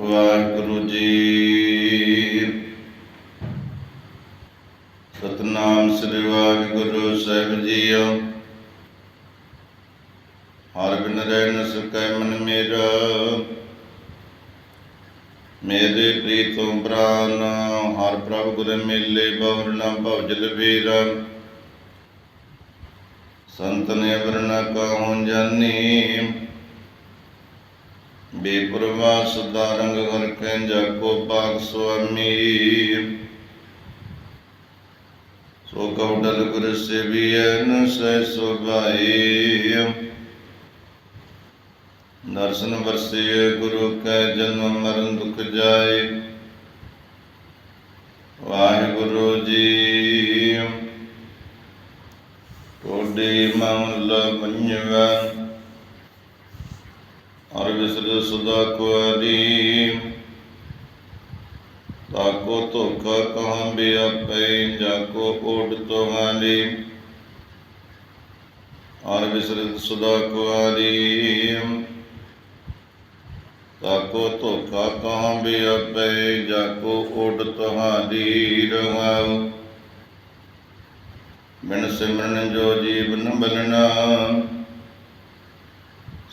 ਵਾਹਿਗੁਰੂ ਜੀ। ਸਤਨਾਮ ਸ੍ਰੀ ਵਾਹਿਗੁਰੂ ਸਾਹਿਬ ਜੀਓ। ਹਰ ਬਿਨ ਰਹਿਣ ਸਕੈ ਮਨ ਮੇਰਾ। ਮੇਰੇ ਪ੍ਰੀਤਮ ਪ੍ਰਾਨ, ਹਰ ਪ੍ਰਭ ਗੁਰ ਮੇਲੇ ਬਵਰ ਨਾ ਭਵਜਲ ਵੀਰਾ। ਸੰਤਨ ਅਵਰਣਾ ਕਹਉ ਜਾਨੀ ਬੇਪਰਵਾ ਸਦਾ ਰੰਗ ਹਰ ਕੈ ਜਾਕੋ ਪਾਕ ਸੁਆਮੀ। ਸੋ ਕਉ ਗੁਰ ਸੇਵੀਐ ਨ ਸਹਿ ਸੁਭਾਈ। ਦਰਸ਼ਨ ਵਰਸੇ ਗੁਰੂ ਕੈ ਜਨਮ ਮਰਨ ਦੁਖ ਜਾਏ। ਵਾਹਿਗੁਰੂ ਜੀ। ਟੋਡੇ ਮਨ ਮੰਨਵਾ ਅਰ ਵਿਸਰ ਸਦਾ ਕੁਆਰੀ ਤਾਕੋ ਧੋਖਾ ਕਹਾਂ ਬਿਆਪੈ ਜਾਕੋ ਓਡ ਤੁਹਾਲੀ। ਅਰ ਵਿਸਰ ਸਦਾ ਕੁਆਰੀ ਤਾਕੋ ਧੋਖਾ ਕਹਾਂ ਬਿਆਪੈ ਜਾਕੋ ਓਡ ਤੁਹਾਲੀ ਰਹਾਉ। ਬਿਨ ਸਿਮਰਨ ਜੋ ਜੀਵਨ ਬਲਣਾ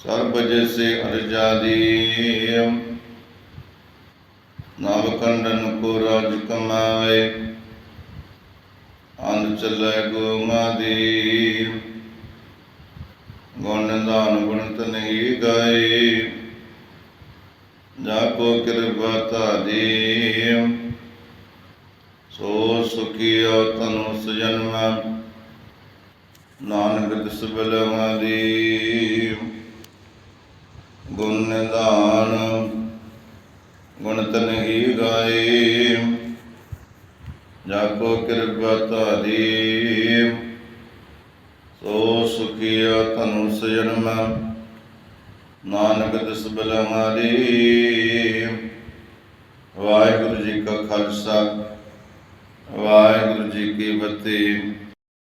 ਸਰਬ ਜੈਸੇ ਅਰਜਾਦੀ ਨਾਮ ਕੰਡਨ ਕੋ ਰਾਜ ਕਮਾਏ। ਅੰਧ ਚੱਲੇ ਗੁਮਾਦੀ ਗੁਣ ਦਾਨ ਗੁਣਤ ਨਹੀਂ ਗਾਏ। ਜਾ ਕੋ ਕਿਰਪਾ ਤਾਦੀ ਸੋ ਸੁਖੀਓ ਤਨੁ ਸਜਨਮਾ। ਨਾਨਕ ਦਿਸ ਬਲਵਾਦੀ ਗੁਣ ਗੁਣਤ ਨਹੀਂ ਗਾਏ। ਜਾ ਕੋ ਕਿਰਪਾ ਤਾਰੀ ਸੋ ਸੁਖੀਆ ਤਨੁ ਸਜਨਮ ਨਾਨਕ ਦਿਸ ਬਲਵਾਦੀ ਵਾਹਿਗੁਰੂ ਜੀ ਕਾ ਖਾਲਸਾ। ਵਾਹਿਗੁਰੂ ਜੀ ਕੀ ਫਤਿਹ।